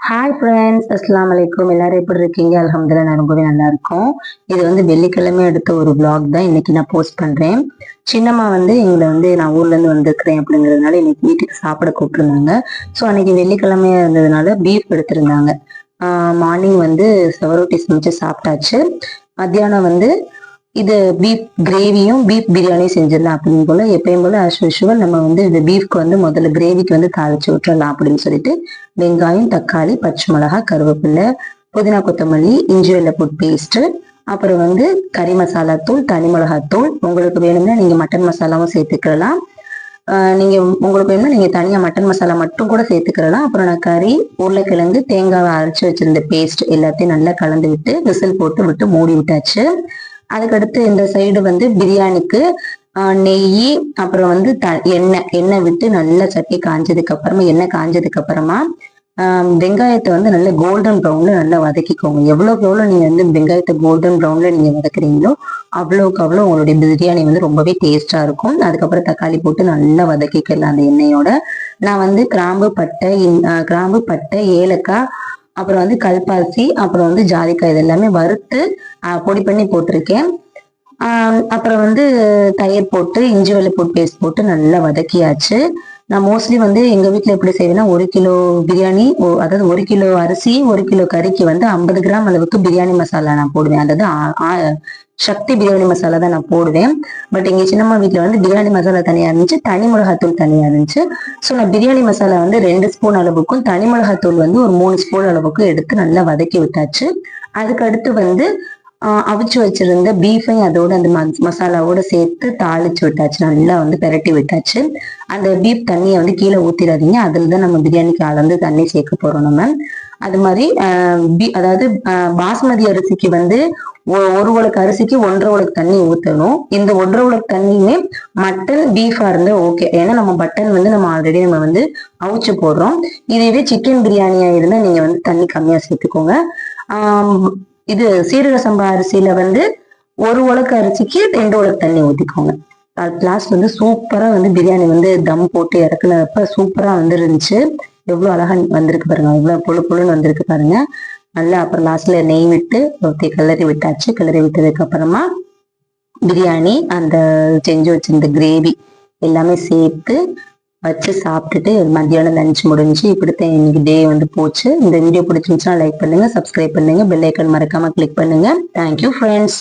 Hi friends அஸ்லாம் வலைக்கும் எல்லாரும் எப்படி இருக்கீங்க? அலமதுல்லா நான் ரொம்பவே நல்லா இருக்கும் இது வந்து வெள்ளிக்கிழமை எடுத்த ஒரு பிளாக் தான். இன்னைக்கு நான் போஸ்ட் பண்றேன். சின்னம்மா வந்து எங்களை வந்து நான் ஊர்ல இருந்து வந்திருக்கிறேன் அப்படிங்கிறதுனால இன்னைக்கு வீட்டுக்கு சாப்பிட கூப்பிட்டுருந்தாங்க. ஸோ அன்னைக்கு வெள்ளிக்கிழமையா இருந்ததுனால பீஃப் எடுத்திருந்தாங்க. மார்னிங் வந்து செவரோட்டி சமைச்சு சாப்பிட்டாச்சு. மத்தியானம் வந்து இது பீஃப் கிரேவியும் பீஃப் பிரியாணியும் செஞ்சிடலாம் அப்படின்னு போல எப்பயும் போல ஆஸ் யூஷுவல் நம்ம வந்து இந்த பீஃப்க்கு வந்து முதல்ல கிரேவிக்கு வந்து தாளிச்சு விட்டுறலாம் அப்படின்னு சொல்லிட்டு வெங்காயம் தக்காளி பச்சை மிளகாய் கருவேப்பிலை புதினா கொத்தமல்லி இஞ்சி வெள்ளைப்பூட் பேஸ்ட்டு அப்புறம் வந்து கறி மசாலா தூள் தனி மிளகாய் தூள். உங்களுக்கு வேணும்னா நீங்க மட்டன் மசாலாவும் சேர்த்துக்கலாம். நீங்கள் நீங்க உங்களுக்கு வேணும்னா நீங்க தனியா மட்டன் மசாலா மட்டும் கூட சேர்த்துக்கலாம். அப்புறம் நான் கறி உருளைக்கிழங்கு தேங்காவை அரைச்சி வச்சிருந்த பேஸ்ட் எல்லாத்தையும் நல்லா கலந்து விட்டு விசில் போட்டு விட்டு மூடி விட்டாச்சு. அதுக்கடுத்து இந்த சைடு வந்து பிரியாணிக்கு நெய் அப்புறம் வந்து த எண்ணெய் எண்ணெய் விட்டு நல்லா சட்டி காஞ்சதுக்கு அப்புறமா எண்ணெய் காஞ்சதுக்கு அப்புறமா வெங்காயத்தை வந்து நல்ல கோல்டன் ப்ரௌன்ல நல்லா வதக்கிக்கோங்க. எவ்வளவுக்கு எவ்வளவு நீங்க வந்து வெங்காயத்தை கோல்டன் ப்ரௌன்ல நீங்க வதக்குறீங்களோ அவ்வளவுக்கு அவ்வளவு உங்களுடைய பிரியாணி வந்து ரொம்பவே டேஸ்டா இருக்கும். அதுக்கப்புறம் தக்காளி போட்டு நல்லா வதக்கிக்கலாம் அந்த எண்ணெயோட. நான் வந்து கிராம்பு பட்டை கிராம்பு பட்டை ஏலக்காய் அப்புறம் வந்து கல்பாசி அப்புறம் வந்து ஜாதிக்காய் இது எல்லாமே வறுத்து ஆஹ் பொடி பண்ணி போட்டிருக்கேன். ஆஹ் அப்புறம் வந்து தயிர் போட்டு இஞ்சி வெள்ளை போட்டு பேஸ்ட் போட்டு நல்லா வதக்கியாச்சு. நான் மோஸ்ட்லி வந்து எங்க வீட்ல எப்படி செய்வேன்னா ஒரு கிலோ பிரியாணி அதாவது ஒரு கிலோ அரிசி ஒரு கிலோ கறிக்கு வந்து ஐம்பது கிராம் அளவுக்கு பிரியாணி மசாலா நான் போடுவேன். அதாவது சக்தி பிரியாணி மசாலா தான் நான் போடுவேன். பட் எங்க சின்னம்மா வீட்டுல வந்து பிரியாணி மசாலா தனியா இருந்துச்சு தனி மிளகாத்தூள் தனியா இருந்துச்சு. ஸோ நான் பிரியாணி மசாலா வந்து ரெண்டு ஸ்பூன் அளவுக்கும் தனி மிளகாத்தூள் வந்து ஒரு மூணு ஸ்பூன் அளவுக்கு எடுத்து நல்லா வதக்கி விட்டாச்சு. அதுக்கு அடுத்து வந்து அவிச்சு வச்சிருந்த பீஃபையும் அதோட அந்த ம- மசாலாவோட சேர்த்து தாளிச்சு விட்டாச்சு. நல்லா வந்து பெரட்டி விட்டாச்சு. அந்த பீஃப் தண்ணியை வந்து கீழே ஊத்திடாதீங்க. அதுல தான் நம்ம பிரியாணிக்கு அளந்து தண்ணி சேர்க்க போறோம் நம்ம. அது மாதிரி அதாவது பாஸ்மதி அரிசிக்கு வந்து ஒ- ஒரு உலக்கு அரிசிக்கு ஒன்றரை உலக்கு தண்ணி ஊத்தணும். இந்த ஒன்றரை உலக்கு தண்ணியுமே மட்டன் பீஃபா இருந்தா ஓகே ஏன்னா நம்ம மட்டன் வந்து நம்ம ஆல்ரெடி நம்ம வந்து அவிச்சு போடுறோம். இதுவே சிக்கன் பிரியாணியா இருந்தா நீங்க வந்து தண்ணி கம்மியா சேர்த்துக்கோங்க. ஆஹ் இது சீரக சம்பா அரிசியில வந்து ஒரு உலக்கு அரிசிக்கு ரெண்டு உலக்கு தண்ணி ஊற்றிக்கோங்க லாஸ்ட் வந்து சூப்பராக வந்து பிரியாணி வந்து தம் போட்டு இறக்குனப்ப சூப்பராக வந்துருந்துச்சு. எவ்வளோ அழகாக அழகா வந்திருக்கு பாருங்க. எவ்வளோ புழு புழுன்னு வந்திருக்கு பாருங்க. நல்லா அப்புறம் லாஸ்ட்ல நெய் விட்டு ஒருத்தி கிளறி விட்டாச்சு. கிளறி விட்டதுக்கு அப்புறமா பிரியாணி அந்த செஞ்சு வச்சிருந்த கிரேவி எல்லாமே சேர்த்து வச்சு சாப்பிட்டுட்டு மத்தியானம் லஞ்ச் முடிஞ்சு இப்படித்தான் இன்னைக்கு டே வந்து போச்சு. இந்த வீடியோ பிடிச்சிருந்துச்சுன்னா லைக் பண்ணுங்க சப்ஸ்கிரைப் பண்ணுங்க பெல் ஐக்கன் மறக்காம கிளிக் பண்ணுங்க. Thank you friends